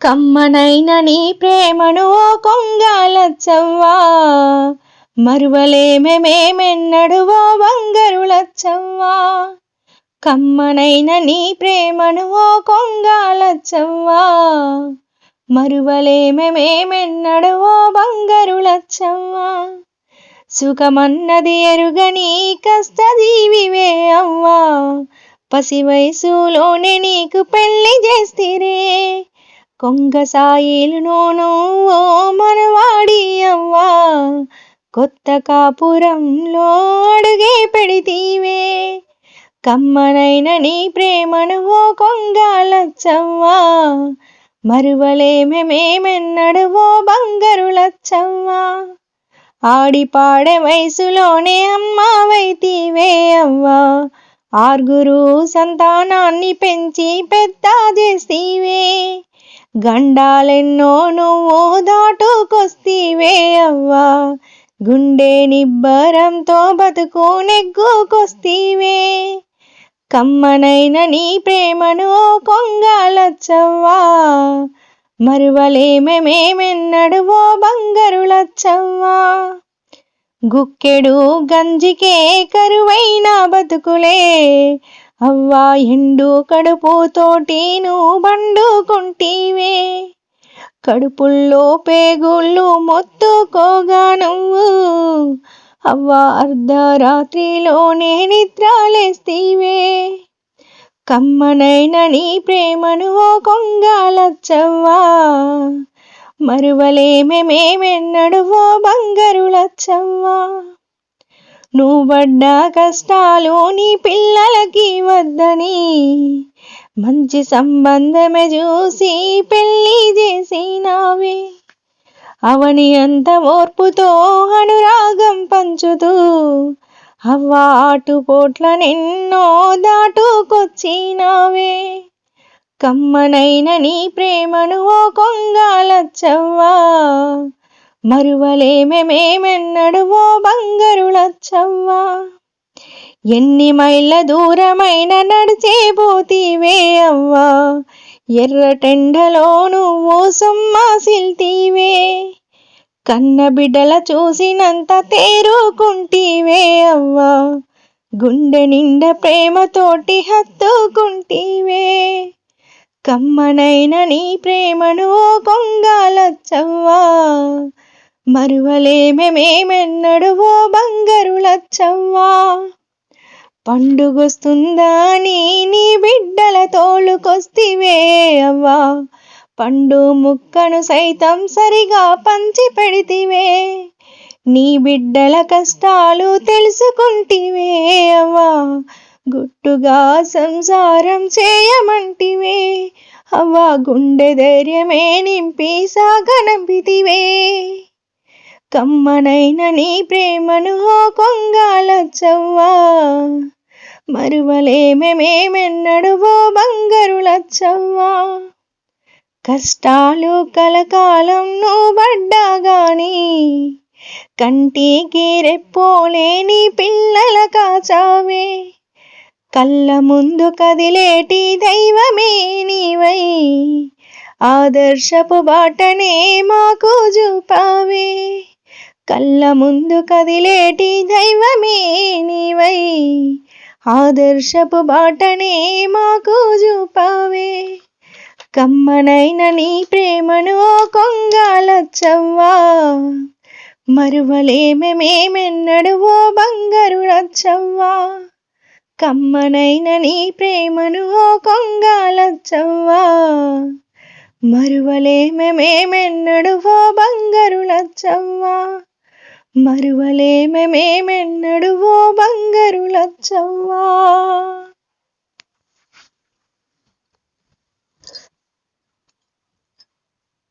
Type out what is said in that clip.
కమ్మనైన నీ ప్రేమను ఓ కొంగాలచ్చవ్వా మరువలేమె మేమెన్నడు ఓ బంగారు లచ్చవ్వా కమ్మనైన నీ ప్రేమను ఓ కొంగాలచ్చవ్వా మరువలేమె మేమెన్నడు ఓ బంగారు లచ్చవ్వా సుఖమన్నది ఎరుగని కష్టదీవివే అవ్వా. పసి వయసులోనే నీకు పెళ్ళి చేస్తిరే కొంగ సాయిలునోను ఓ మనవాడి అవ్వా. కొత్త కాపురంలో అడుగే పెడితీవే. కమ్మనైన నీ ప్రేమను ఓ కొంగాలచ్చవ్వా లచ్చవ్వా. మేమెన్నడు ఓ బంగారు లచ్చవ్వా. ఆడి వయసులోనే అమ్మావైతీవే అవ్వా. ఆరుగురు సంతానాన్ని పెంచి పెద్ద చేస్తీవే. గండాలెన్నో నువ్వు దాటుకొస్తీవే అవ్వా. గుండె నిబ్బరంతో బతుకు నెగ్గుకొస్తీవే. కమ్మనైన నీ ప్రేమను కొంగలచ్చవ్వా. మరువలేమేమెన్నడువో మేమెన్నడు బంగారు లచ్చవ్వా గుక్కెడు గంజికే కరువైన బతుకులే. అవ్వా ఎండు కడుపుతోటి బండుకుంటీవే. కడుపుల్లో పేగుళ్ళు మొత్తుకోగా నువ్వు. అవ్వా అర్ధరాత్రిలోనే నిద్రలేస్తీవే. కమ్మనైన నీ ప్రేమను ఓ కొంగాలచ్చవ్వా. మరువలేమె మేమెన్నడు ఓ బంగారు లచ్చవ్వా నువ్వు పడ్డ కష్టాలు నీ పిల్లలకి వద్దని. మంచి సంబంధమే చూసి పెళ్ళి చేసినావే. అవని అంత ఓర్పుతో అనురాగం పంచుతూ అవ్వాటు ఆటుపోట్ల నిన్నో దాటుకొచ్చినావే. కమ్మనైన నీ ప్రేమను ఓ కొంగాలచ్చవ్వా. మరువలేమె మేమెన్నడు ఓ లచ్చవ్వా ఎన్ని మైళ్ళ దూరమైన నడిచే పోతీవే అవ్వా. ఎర్రటెండలో నువ్వు సొమ్మాసిల్తీవే కన్న బిడ్డల చూసినంత తేరుకుంటీవే అవ్వా. గుండె నిండా ప్రేమతోటి హత్తుకుంటీవే. కమ్మనైన నీ ప్రేమను కొంగాలచ్చవ్వా. మరువలేమేమెన్నడు ఓ బంగారు లచ్చవ్వా పండుగొస్తుందా నీ నీ బిడ్డల తోలుకొస్తివే అవ్వా? పండు ముక్కను సైతం సరిగా పంచి పెడితివే నీ బిడ్డల కష్టాలు తెలుసుకుంటివే అవ్వా? గుట్టుగా సంసారం చేయమంటివే అవ్వా? గుండె ధైర్యమే నింపి సాగనంపితివే. కమ్మనైన నీ ప్రేమను ఓ కొంగాలచ్చవ్వా మరువలేమె ఓ బంగారు లచ్చవ్వా కష్టాలు కలకాలం నువ్వు పడ్డా గాని కంటికి రెప్పోలేని పిల్లల కాచావే. కళ్ళ ముందు కదిలేటి దైవమే నీవై. ఆదర్శపు బాటనే మాకు చూపావే. కళ్ళ ముందు కదిలేటి దైవమే నీవై. ఆదర్శపు బాటనే మాకు చూపావే. కమ్మనైన నీ ప్రేమను కొంగాలచ్చవ్వా మరువలేమె మేమెన్నడు ఓ బంగారు లచ్చవ్వా కమ్మనైన నీ ప్రేమను ఓ కొంగాలచ్చవ్వా మరువలేమె మేమెన్నడు ఓ బంగారు లచ్చవ్వా మరువలేమేమెన్నడు ఓ బంగారు లచ్చవ్వా.